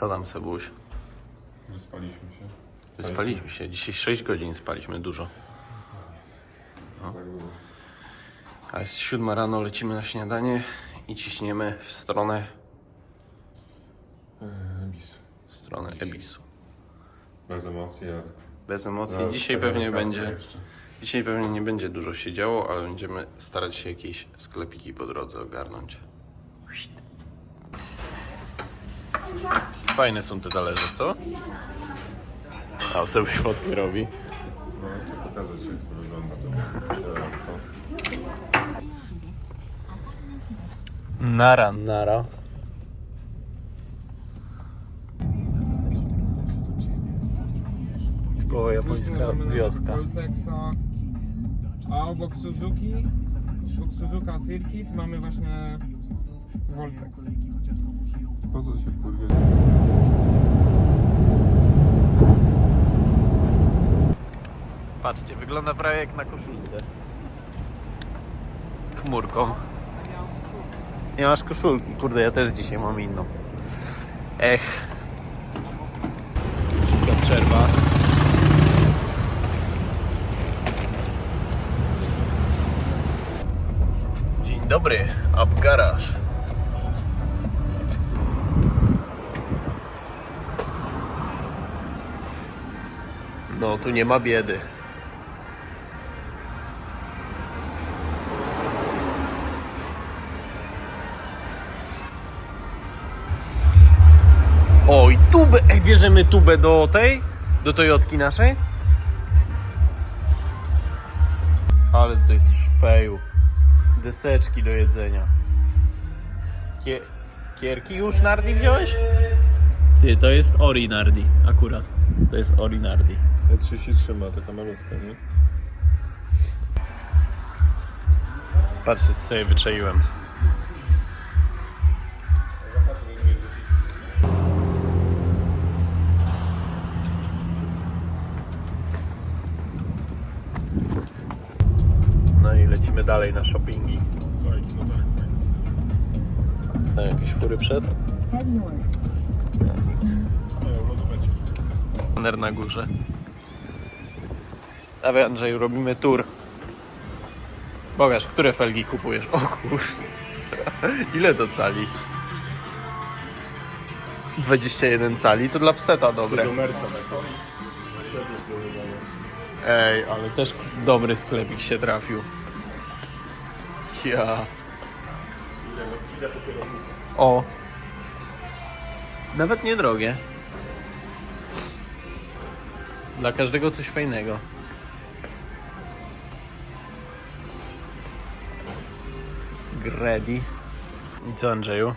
Co tam, Sebuś? Wyspaliśmy się. Wyspaliśmy się. Dzisiaj 6 godzin spaliśmy dużo. Tak było. A jest siódma rano, lecimy na śniadanie i ciśniemy w stronę, Eee, bis. w stronę Ebisu. Bez emocji, ale... Bez emocji. No, Dzisiaj wspaniała pewnie kawka będzie. jeszcze. Dzisiaj pewnie nie będzie dużo się działo, ale będziemy starać się jakieś sklepiki po drodze ogarnąć. Fajne są te talerze, co? A sobie fotki robi. No, chcę pokazać, jak to wygląda. To. Nara, nara. Typowa japońska wioska. A obok Suzuki, obok Suzuka Circuit mamy właśnie Voltex. Po co się kurwie? Patrzcie, wygląda prawie jak na koszulce. Z chmurką. Nie masz koszulki. Kurde, ja też dzisiaj mam inną. Ech. Szybka przerwa. Dzień dobry, Up Garage. No, tu nie ma biedy. Oj, tubę! Ej, bierzemy tubę do tej? Do Toyotki naszej? Ale to jest szpeju. Deseczki do jedzenia. Kie... Kierki już Nardi wziąłeś? Ty, to jest Ori Nardi, akurat. To jest Ori Nardi. E33 ma taka malutka, nie? Patrzcie, co sobie wyczaiłem. Dalej na shoppingi. Są jakieś fury przed? Nie, nic. Baner na górze. Dawaj Andrzeju, robimy tour. Bogaż, które felgi kupujesz? O kur... Ile to cali? 21 cali, to dla pseta dobre. Ej, ale też dobry sklepik się trafił. Ja. O. Nawet niedrogie. Dla każdego coś fajnego. Gredi. I co Andrzeju?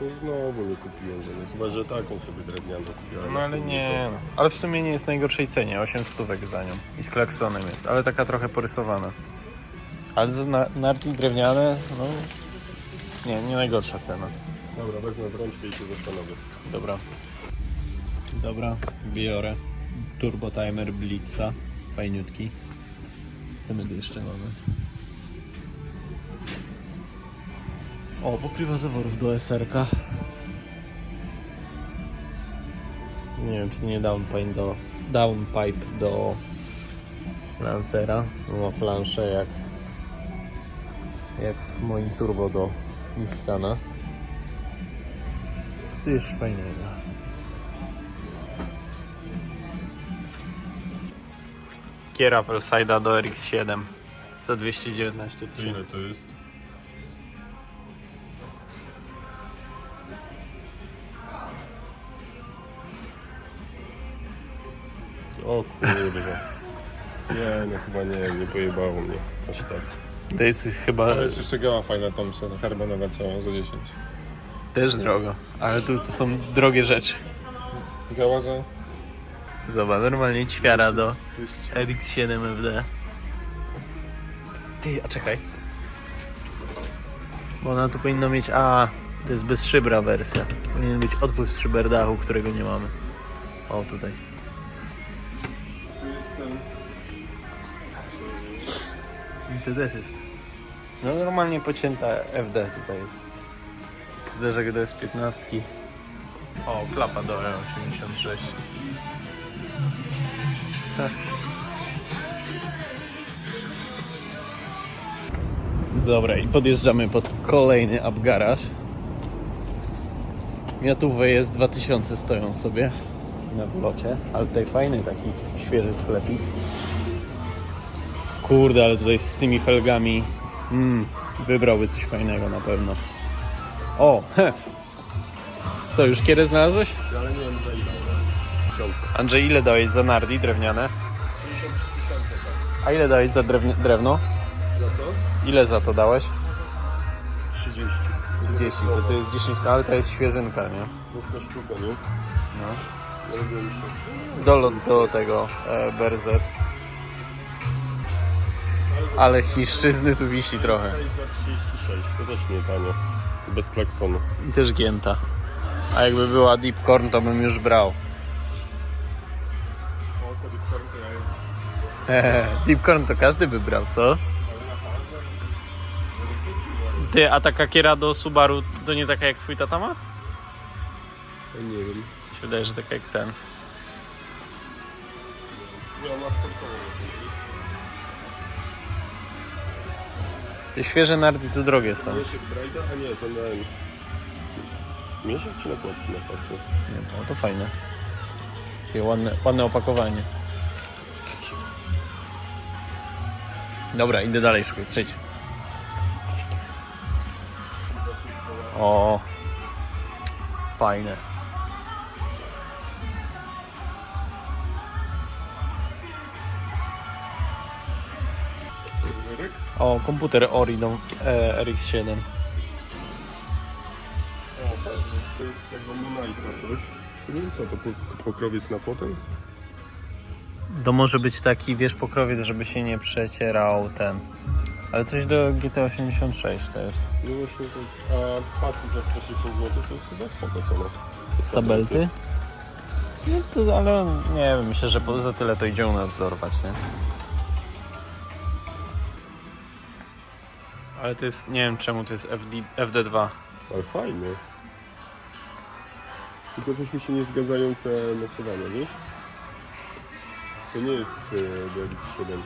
No znowu nie kupiłem żadnej. Chyba, że taką sobie drewnianą kupiłem. No ale nie. no. Ale w sumie nie jest najgorszej cenie. 8 stówek za nią. I z klaksonem jest, ale taka trochę porysowana. Ale za na, narty drewniane, no. Nie, nie najgorsza cena. Dobra, wezmę w rączkę i się zastanowię. Dobra. Dobra, biorę. Turbo timer Blitza. Fajniutki. Co my tu jeszcze mamy? O, pokrywa zaworów do SRK. Nie wiem, czy nie downpipe do, downpipe do Lancera. Ma flanszę jak jak w moim turbo do Nissana. Coś fajnego. Kiera Felside'a do RX-7 za 219 Ile tysięcy. to jest? O kurwa. Nie, no chyba nie, nie pojebało mnie. Aż tak. To jest chyba Ale jest jeszcze gała fajna Thompson, herbanowa cała za 10. też drogo, ale tu, tu są drogie rzeczy. Gała za Zobacz, normalnie ćwiara do 200. RX-7 FD. Ty, a czekaj. Bo ona tu powinna mieć, a to jest bez szybra wersja. Powinien być odpływ z szyber dachu, którego nie mamy. O, tutaj. To też jest. No normalnie pocięta FD tutaj jest. Zderzek do S15. O, klapa do E86. Heh. Dobra, i podjeżdżamy pod kolejny upgaraż. Miatówę jest 2000 stoją sobie na wlocie, ale tutaj fajny taki świeży sklepik. Kurde, ale tutaj z tymi felgami mm, wybrałby coś fajnego na pewno. O, he. Co, już kierę znalazłeś? Ale nie wiem, za ile. Andrzej, ile dałeś za nardi drewniane? 63 tysiące, tak. A ile dałeś za drewni- drewno? Za co? Ile za to dałeś? 30. 30, to to jest 10, no ale to jest świeżynka, nie? Równa sztuka, nie? No. Dolot do tego e, BRZ. Ale chiszczyzny tu wisi trochę. To jest za 36, to też nie tanio. Bez klaksonu. I też gięta. A jakby była deep corn, to bym już brał. O, to Bitcoin to ja jest. deep corn to każdy by brał, co? Ty, a taka kiera do Subaru to nie taka jak twój tata ma? Nie wiem. Mi się wydaje, że taka jak ten. Ma sportową. Te świeże nardy tu drogie są. Mieszek Brajda? A nie, to na... Mieszek czy na pasu? Nie, no to fajne. Takie ładne, ładne opakowanie. Dobra, idę dalej szukać, przejdź. O, fajne. O, komputer Orion e, RX7. O, fajnie. To jest tego Moonlighta coś. Nie wiem co, to po- pokrowiec na fotel? To może być taki, wiesz, pokrowiec, żeby się nie przecierał ten. Ale coś do GT86 to jest. No właśnie to jest... A pasy za 160 zł to jest chyba spoko cena. Sabelty? No to, ale nie wiem, myślę, że po- za tyle to idzie u nas dorwać, nie? Ale to jest, nie wiem czemu to jest FD, FD2. Ale fajny. Tylko coś mi się nie zgadzają te mocowania, wiesz? To nie jest e, DX7.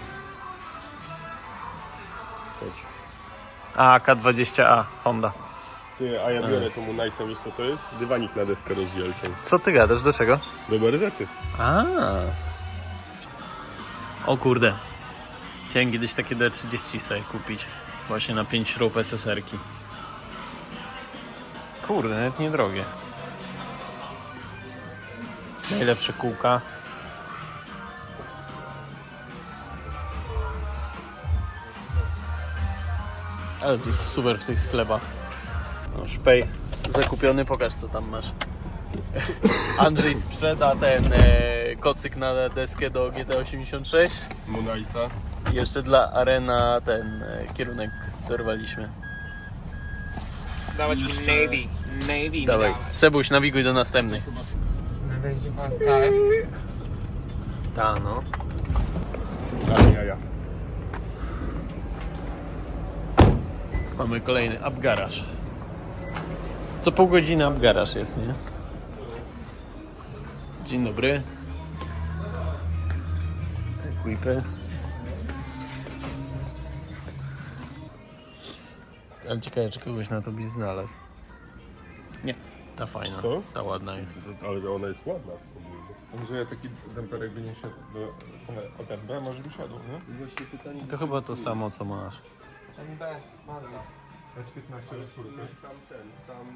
Chodź. A, K20A, Honda. Ty, a ja biorę tą Nice'a, wiesz co to jest? Dywanik na deskę rozdzielczą. Co ty gadasz, do czego? Do berzety. A. O kurde. Chciałem kiedyś takie D30 sobie kupić. Właśnie na 5 śrub SSR-ki. Kurde, nawet niedrogie. Najlepsze kółka. Ale to jest super w tych sklepach. No, szpej zakupiony, pokaż co tam masz. Andrzej sprzeda ten e, kocyk na deskę do GT86 Monajsa. i jeszcze dla Arena ten e, kierunek dorwaliśmy. Dawać mi Navy. Navy. Dawaj, Sebuś, nawiguj do następnych. Na wejściu Fast. Ta no. Ale jaja. Mamy kolejny upgaraż. Co pół godziny upgaraż jest, nie? Dzień dobry. Equipy. Ale ciekawe, czy kogoś na to byś znalazł. Nie, ta fajna. Co? Ta ładna jest. Ale ona jest ładna. Andrzeja taki demperek by nie szedł do OTB, może by szedł, nie? Właśnie pytanie... To chyba to samo, co masz. MB. Mazda. S15 rozpórkę. Tam ten, tam...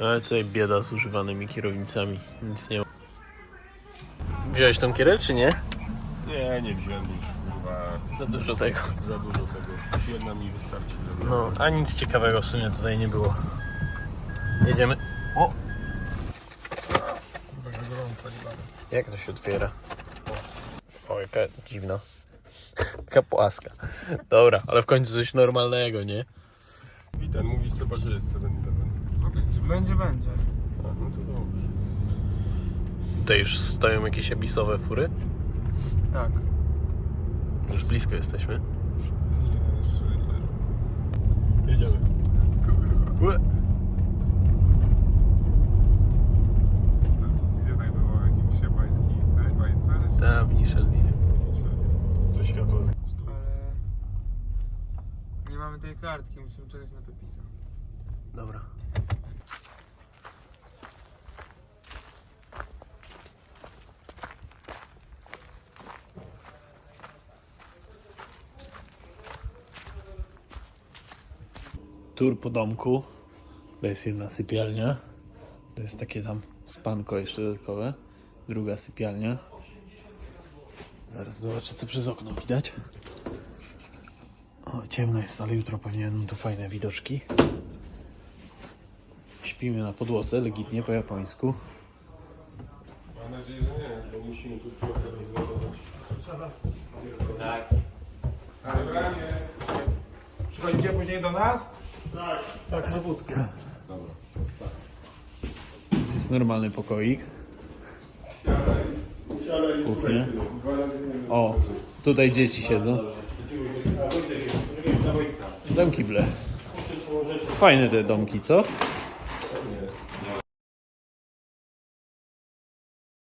Ale tutaj bieda z używanymi kierownicami. Nic nie ma. Wziąłeś tą kierę, czy nie? Nie, nie wziąłem już, Za dużo tego. za dużo tego. Jedna mi wystarczy. żeby- No, a nic ciekawego w sumie tutaj nie było. Jedziemy. O! Chyba że gorąco, nie bardzo. Jak to się otwiera? O, jaka dziwna. Jaka płaska. Dobra, ale w końcu coś normalnego, nie? Witan, mówi chyba, że jest 7-Eleven. No będzie, będzie, będzie. A, no to dobrze. Tutaj już stoją jakieś abisowe fury. Tak. Już blisko jesteśmy. Jedziemy. Kurwa. Gdzie tak było? W jakimś japońskim tej bajce? Tak, w Niszeldinie. Co światło z... Ale... Nie mamy tej kartki, musimy czekać na Pepisa. Dobra. Tur po domku. To jest jedna sypialnia. To jest takie tam spanko jeszcze dodatkowe. Druga sypialnia. Zaraz zobaczę co przez okno widać. O, ciemno jest, ale jutro pewnie będą tu fajne widoczki. Śpimy na podłodze, legitnie po japońsku. Mam nadzieję, że nie, bo musimy tu trochę rozładować. Tak. Przychodzicie później do nas? Tak, na wódkę. To jest normalny pokoik. Kuchnia. O, tutaj dzieci siedzą. Dom kible. Fajne te domki, co?